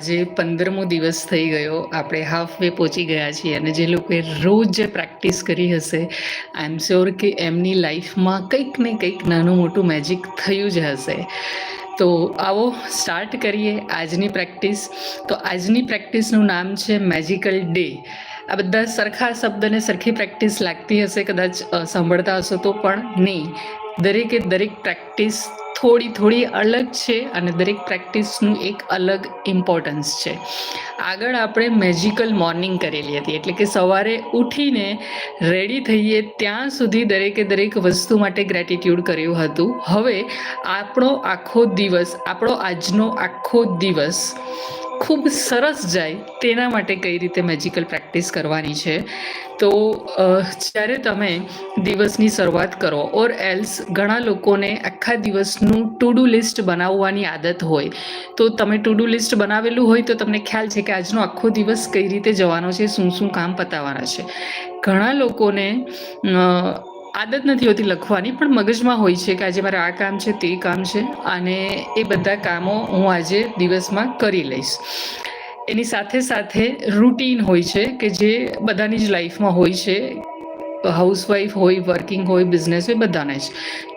આજે પંદરમો દિવસ થઈ ગયો. આપણે હાફ વે પહોંચી ગયા છીએ અને જે લોકોએ રોજ પ્રેક્ટિસ કરી હશે આઈ એમ શ્યોર કે એમની લાઈફમાં કંઈક ને કંઈક નાનું મોટું મેજિક થયું જ હશે. તો આવો સ્ટાર્ટ કરીએ આજની પ્રેક્ટિસ તો આજની પ્રેક્ટિસનું નામ છે મેજિકલ ડે આ બધા સરખા શબ્દને સરખી પ્રેક્ટિસ લાગતી હશે, કદાચ સાંભળતા હશો તો પણ નહીં. દરેકે દરેક પ્રેક્ટિસ થોડી થોડી અલગ છે અને દરેક પ્રેક્ટિસનું એક અલગ ઇમ્પોર્ટન્સ છે. આગળ આપણે મેજિકલ મોર્નિંગ કરેલી હતી. એટલે કે સવારે ઉઠીને રેડી થઈએ ત્યાં સુધી દરેકે દરેક વસ્તુ માટે ગ્રેટિટ્યૂડ કર્યું હતું. હવે આપણો આખો દિવસ, આપણો આજનો આખો દિવસ ખૂબ સરસ જાય તેના માટે કઈ રીતે મેજિકલ પ્રેક્ટિસ કરવાની છે. તો જ્યારે તમે દિવસની શરૂઆત કરો ઓર એલ્સ ઘણા લોકોને આખા દિવસનું ટુ ડુ લિસ્ટ બનાવવાની આદત હોય, તો તમે ટુ ડુ લિસ્ટ બનાવેલું હોય તો તમને ખ્યાલ છે કે આજનો આખો દિવસ કઈ રીતે જવાનો છે, શું શું કામ પતાવવાના છે. ઘણા લોકોને આદત નથી હોતી લખવાની, પણ મગજમાં હોય છે કે આજે મારે આ કામ છે, તે કામ છે અને એ બધા કામો હું આજે દિવસમાં કરી લઈશ. એની સાથે સાથે રૂટીન હોય છે કે જે બધાની જ લાઈફમાં હોય છે, હાઉસવાઈફ હોય, વર્કિંગ હોય, બિઝનેસ હોય, બધાને જ.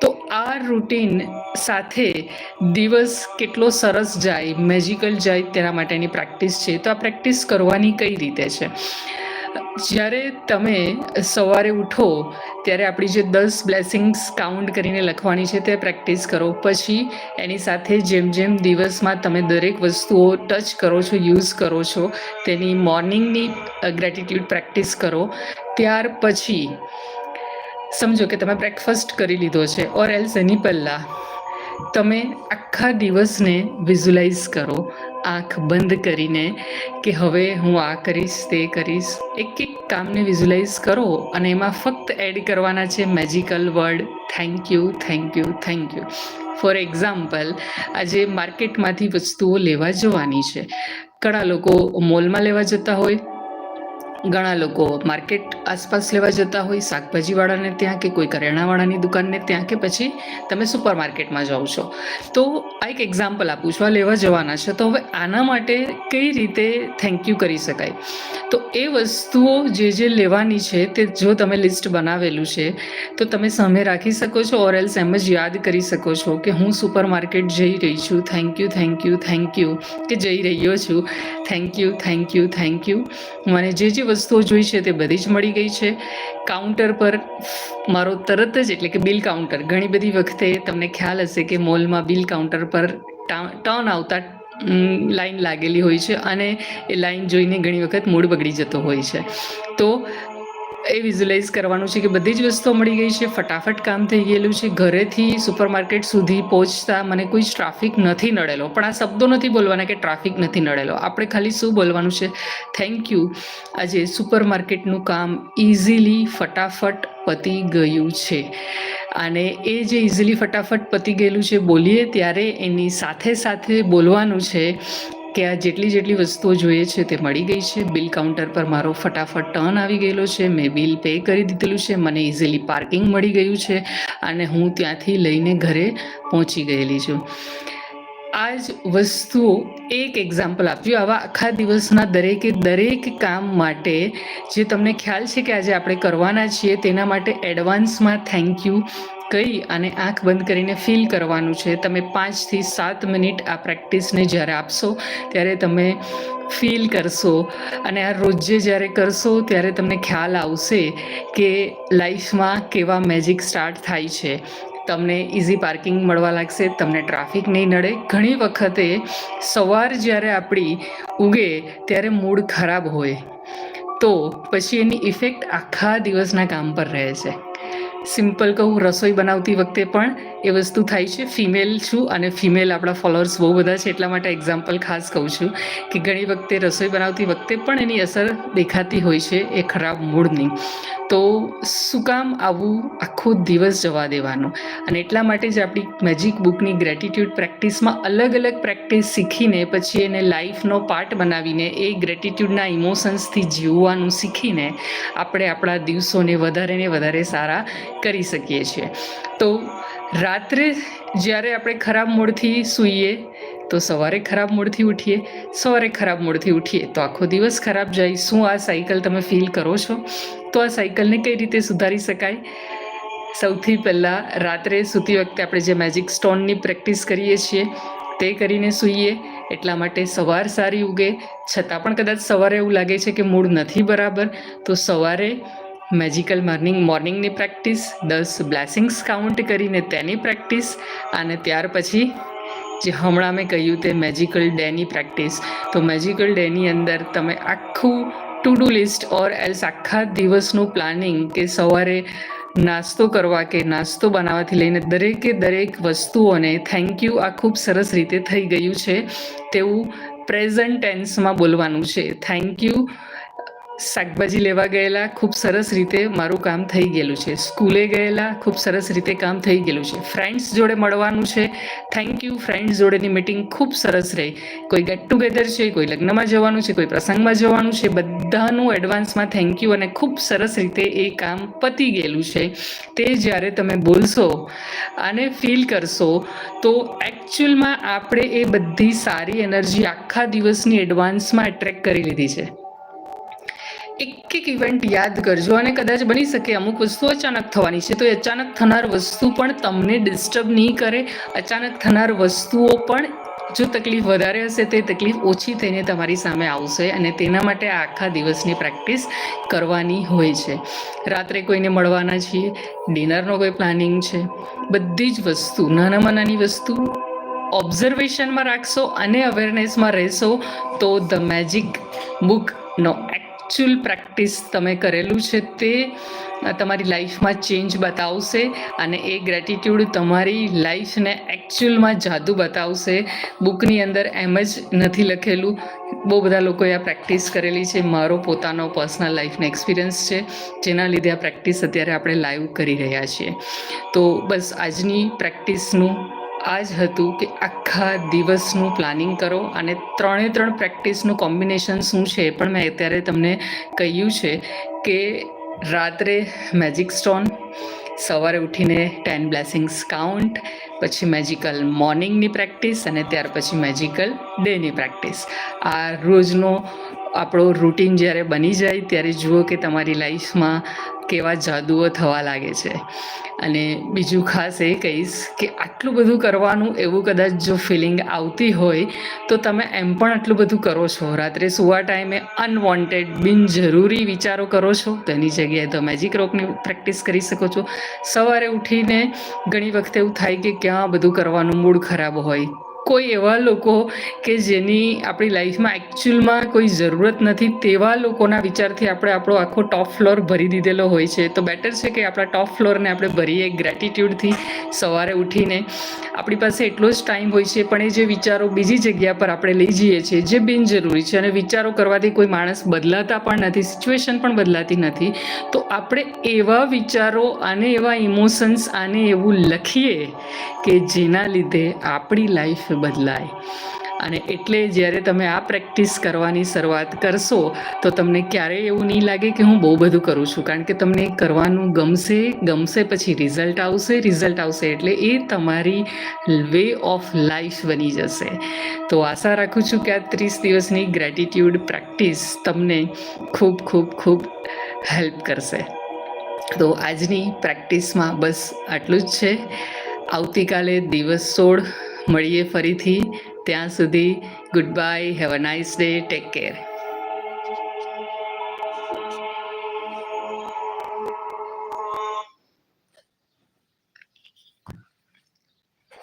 તો આ રૂટીન સાથે દિવસ કેટલો સરસ જાય, મેજિકલ જાય તેના માટેની પ્રેક્ટિસ છે. તો આ પ્રેક્ટિસ કરવાની કઈ રીતે છે? જ્યારે તમે સવારે ઉઠો, ત્યારે આપણી જે દસ બ્લેસિંગ્સ કાઉન્ટ કરીને લખવાની છે તે પ્રેક્ટિસ કરો. પછી એની સાથે જેમ જેમ દિવસમાં તમે દરેક વસ્તુઓ ટચ કરો છો યુઝ કરો છો, તેની મોર્નિંગની ગ્રેટિટ્યૂડ પ્રેક્ટિસ કરો. ત્યાર પછી, સમજો કે તમે બ્રેકફાસ્ટ કરી લીધો છે ઓર એલ્સ એની પહેલાં તમે આખા દિવસને વિઝ્યુલાઇઝ કરો. આંખ બંધ કરીને કે હવે હું આ કરીશ, તે કરીશ. એક એક કામને વિઝ્યુલાઇઝ કરો અને એમાં ફક્ત એડ કરવાના છે magical word thank you thank you thank you for example આજે માર્કેટમાંથી વસ્તુઓ લેવા જવાની છે. ઘણા લોકો મોલમાં લેવા જતા હોય ઘણા લોકો માર્કેટ આસપાસ લેવા જતા હોય, શાકભાજીવાળાને ત્યાં કે કોઈ કરિયાણાવાળાની દુકાનને ત્યાં કે પછી તમે સુપર માર્કેટમાં જાઓ છો. તો આ એક એક્ઝામ્પલ આપું છું, આ લેવા જવાના છે. તો હવે આના માટે કઈ રીતે થેન્ક યુ કરી શકાય? તો એ વસ્તુઓ જે જે લેવાની છે તે જો તમે લિસ્ટ બનાવેલું છે, તો તમે સામે રાખી શકો છો ઓર એલ્સ એમ જ યાદ કરી શકો છો કે હું સુપર માર્કેટ જઈ રહી છું thank you thank you thank you કે જઈ રહ્યો છું thank you thank you thank you મને જે જે વસ્તુઓ જોઈ છે તે બધી જ મળી ગઈ છે. કાઉન્ટર પર મારો તરત જ એટલે કે બિલ કાઉન્ટર ઘણી બધી વખતે તમને ખ્યાલ હશે કે મોલમાં બિલ કાઉન્ટર પર ટર્ન આવતા લાઈન લાગેલી હોય છે અને એ લાઈન જોઈને ઘણી વખત મૂડ બગડી જતો હોય છે. તો એ વિઝ્યુલાઇઝ કરવાનું છે કે બધી જ વસ્તુઓ મળી ગઈ છે, ફટાફટ કામ થઈ ગયેલું છે, ઘરેથી સુપરમાર્કેટ સુધી પહોંચતા મને કોઈ ટ્રાફિક નથી નડેલો. પણ આ શબ્દો નથી બોલવાના કે ટ્રાફિક નથી નડેલો. આપણે ખાલી શું બોલવાનું છે? થેન્ક યુ આજે સુપરમાર્કેટનું કામ ઇઝીલી ફટાફટ પતી ગયું છે. અને એ જે ઇઝીલી ફટાફટ પતી ગયેલું છે, બોલીએ ત્યારે એની સાથે સાથે બોલવાનું છે કે આ જેટલી જેટલી વસ્તુઓ જોઈએ છે તે મળી ગઈ છે. બિલ કાઉન્ટર પર મારો ફટાફટ ટર્ન આવી ગયેલો છે. મેં બિલ પે કરી દીધેલું છે. મને ઇઝીલી પાર્કિંગ મળી ગયું છે અને હું ત્યાંથી લઈને ઘરે પહોંચી ગયેલી છું. આ જ વસ્તુઓ એક એક્ઝામ્પલ આપ્યું આવા આખા દિવસના દરેકે દરેક કામ માટે જે તમને ખ્યાલ છે કે આજે આપણે કરવાના છીએ તેના માટે એડવાન્સમાં થેન્ક યુ કહી અને આંખ બંધ કરીને ફીલ કરવાનું છે? તમે પાંચથી સાત મિનિટ આ પ્રેક્ટિસને જ્યારે આપશો, ત્યારે તમે ફીલ કરશો. અને આ રોજે જ્યારે કરશો, ત્યારે તમને ખ્યાલ આવશે કે લાઈફમાં કેવા મેજિક સ્ટાર્ટ થાય છે. તમને ઇઝી પાર્કિંગ મળવા લાગશે, તમને ટ્રાફિક નહીં નડે. ઘણી વખતે સવાર જ્યારે આપણી ઉગે ત્યારે મૂડ ખરાબ હોય. તો પછી એની ઇફેક્ટ આખા દિવસના કામ પર રહે છે. સિમ્પલ કહું, રસોઈ બનાવતી વખતે પણ એ વસ્તુ થાય છે. ફિમેલ છું અને ફિમેલ આપણા ફોલોઅર્સ બહુ બધા છે, એટલા માટે એક્ઝામ્પલ ખાસ કહું છું કે ઘણી વખતે રસોઈ બનાવતી વખતે પણ એની અસર દેખાતી હોય છે એ ખરાબ મૂડની. તો શું કામ આવું આખો દિવસ જવા દેવાનું? અને એટલા માટે જ આપણી મેજિક બુકની ગ્રેટિટ્યૂડ પ્રેક્ટિસમાં અલગ અલગ પ્રેક્ટિસ શીખીને પછી એને લાઈફનો પાર્ટ બનાવીને એ ગ્રેટિટ્યૂડના ઇમોશન્સથી જીવવાનું શીખીને આપણે આપણા દિવસોને વધારે ને વધારે સારા કરી શકીએ છીએ. તો રાત્રે જ્યારે આપણે ખરાબ મૂડથી સૂઈએ, તો સવારે ખરાબ મૂડથી ઉઠીએ, સવારે ખરાબ મૂડથી ઉઠીએ, તો આખો દિવસ ખરાબ જાય. શું આ સાયકલ તમે ફીલ કરો છો? તો આ સાયકલને કઈ રીતે સુધારી શકાય? સૌથી પહેલાં રાત્રે સૂતી વખતે આપણે જે મેજિક સ્ટોનની પ્રેક્ટિસ કરીએ છીએ, તે કરીને સૂઈએ. એટલા માટે સવાર સારી ઉગે. છતાં પણ કદાચ સવારે એવું લાગે છે કે મૂડ નથી બરાબર, તો સવારે મેજિકલ મોર્નિંગ મોર્નિંગની પ્રેક્ટિસ દસ બ્લેસિંગ્સ કાઉન્ટ કરીને તેની પ્રેક્ટિસ અને ત્યાર પછી જે હમણાં મેં કહ્યું તે મેજિકલ ડેની પ્રેક્ટિસ તો મેજિકલ ડેની અંદર તમે આખું to do list or else આખા દિવસનું પ્લાનિંગ કે સવારે નાસ્તો કરવા કે નાસ્તો બનાવવાથી લઈને દરેકે દરેક વસ્તુઓને થેન્ક યુ આ ખૂબ સરસ રીતે થઈ ગયું છે તેવું પ્રેઝન્ટ ટેન્સમાં બોલવાનું છે. થેન્ક યુ શાકભાજી લેવા ગયેલા, ખૂબ સરસ રીતે મારું કામ થઈ ગયેલું છે. સ્કૂલે ગયેલા, ખૂબ સરસ રીતે કામ થઈ ગયેલું છે. ફ્રેન્ડ્સ જોડે મળવાનું છે. થેન્ક યુ ફ્રેન્ડ્સ જોડેની મિટિંગ ખૂબ સરસ રહી. કોઈ ગેટ ટુગેધર છે, કોઈ લગ્નમાં જવાનું છે, કોઈ પ્રસંગમાં જવાનું છે, બધાનું એડવાન્સમાં થેન્ક યુ અને ખૂબ સરસ રીતે એ કામ પતી ગયેલું છે. તે જ્યારે તમે બોલશો અને ફીલ કરશો, તો એકચ્યુઅલમાં આપણે એ બધી સારી એનર્જી આખા દિવસની એડવાન્સમાં એટ્રેક્ટ કરી લીધી છે. એક એક ઇવેન્ટ યાદ કરજો અને કદાચ બની શકે અમુક વસ્તુ અચાનક થવાની છે. તો અચાનક થનાર વસ્તુ પણ તમને ડિસ્ટર્બ નહીં કરે. અચાનક થનાર વસ્તુઓ પણ જો તકલીફ વધારે હશે તે તકલીફ ઓછી થઈને તમારી સામે આવશે અને તેના માટે આખા દિવસની પ્રેક્ટિસ કરવાની હોય છે. રાત્રે કોઈને મળવાના છીએ ડિનરનો કોઈ પ્લાનિંગ છે, બધી જ વસ્તુ, નાનામાં નાની વસ્તુ ઓબ્ઝર્વેશનમાં રાખશો અને અવેરનેસમાં રહેશો તો ધ મેજિક બુકનો એકચ્યુઅલ પ્રેક્ટિસ તમે કરેલું છે તે તમારી લાઈફમાં ચેન્જ બતાવશે અને એ ગ્રેટિટ્યૂડ તમારી લાઈફને એકચ્યુઅલમાં જાદુ બતાવશે. બુકની અંદર એમ જ નથી લખેલું. બહુ બધા લોકોએ આ પ્રેક્ટિસ કરેલી છે. મારો પોતાનો પર્સનલ લાઈફનો એક્સપિરિયન્સ છે. જેના લીધે આ પ્રેક્ટિસ અત્યારે આપણે લાઈવ કરી રહ્યા છીએ. તો બસ આજની પ્રેક્ટિસનું આ જ હતું કે આખા દિવસનું પ્લાનિંગ કરો અને ત્રણે ત્રણ પ્રેક્ટિસનું કોમ્બિનેશન શું છે એ પણ મેં અત્યારે તમને કહ્યું છે કે રાત્રે મેજિક સ્ટોન સવારે ઉઠીને ટેન બ્લેસિંગ્સ કાઉન્ટ પછી મેજિકલ મોર્નિંગની પ્રેક્ટિસ અને ત્યાર પછી મેજિકલ ડેની પ્રેક્ટિસ આ રોજનો આપણો રૂટીન જ્યારે બની જાય ત્યારે જુઓ કે તમારી લાઈફમાં કેવા જાદુઓ થવા લાગે છે. અને બીજું ખાસ એ કહીશ કે આટલું બધું કરવાનું એવું કદાચ જો ફિલિંગ આવતી હોય તો તમે એમ પણ આટલું બધું કરો છો. રાત્રે સુવા ટાઈમે અનવોન્ટેડ બિનજરૂરી વિચારો કરો છો. તેની જગ્યાએ તો મેજિક રોકની પ્રેક્ટિસ કરી શકો છો. સવારે ઉઠીને ઘણી વખતે એવું થાય કે ક્યાં બધું કરવાનું મૂડ ખરાબ હોય. કોઈ એવા લોકો કે જેની આપણી લાઈફમાં એકચ્યુઅલમાં કોઈ જરૂરત નથી, તેવા લોકોના વિચારથી આપણે આપણો આખો ટોપ ફ્લોર ભરી દીધેલો હોય છે. તો બેટર છે કે આપણા ટોપ ફ્લોરને આપણે ભરીએ ગ્રેટિટ્યૂડથી સવારે ઉઠીને. આપણી પાસે એટલો જ ટાઈમ હોય છે, પણ એ જે વિચારો બીજી જગ્યા પર આપણે લઈ જઈએ છીએ, જે બિનજરૂરી છે. અને વિચારો કરવાથી કોઈ માણસ બદલાતા પણ નથી સિચ્યુએશન પણ બદલાતી નથી. તો આપણે એવા વિચારો અને એવા ઇમોશન્સ આને એવું લખીએ કે જેના લીધે આપણી લાઈફ બદલાય. અને એટલે જ્યારે તમે આ પ્રેક્ટિસ કરવાની શરૂઆત કરશો, તો તમને ક્યારેય એવું નહીં લાગે કે હું બહુ બધું કરું છું. કારણ કે તમને કરવાનું ગમશે ગમશે પછી રિઝલ્ટ આવશે રિઝલ્ટ આવશે એટલે એ તમારી વે ઓફ લાઈફ બની જશે. તો આશા રાખું છું કે આ ત્રીસ દિવસની ગ્રેટિટ્યૂડ પ્રેક્ટિસ તમને ખૂબ ખૂબ ખૂબ હેલ્પ કરશે. તો આજની પ્રેક્ટિસમાં બસ આટલું જ છે. આવતીકાલે દિવસ સોળ મળીએ ફરીથી. ત્યાં સુધી goodbye have a nice day take care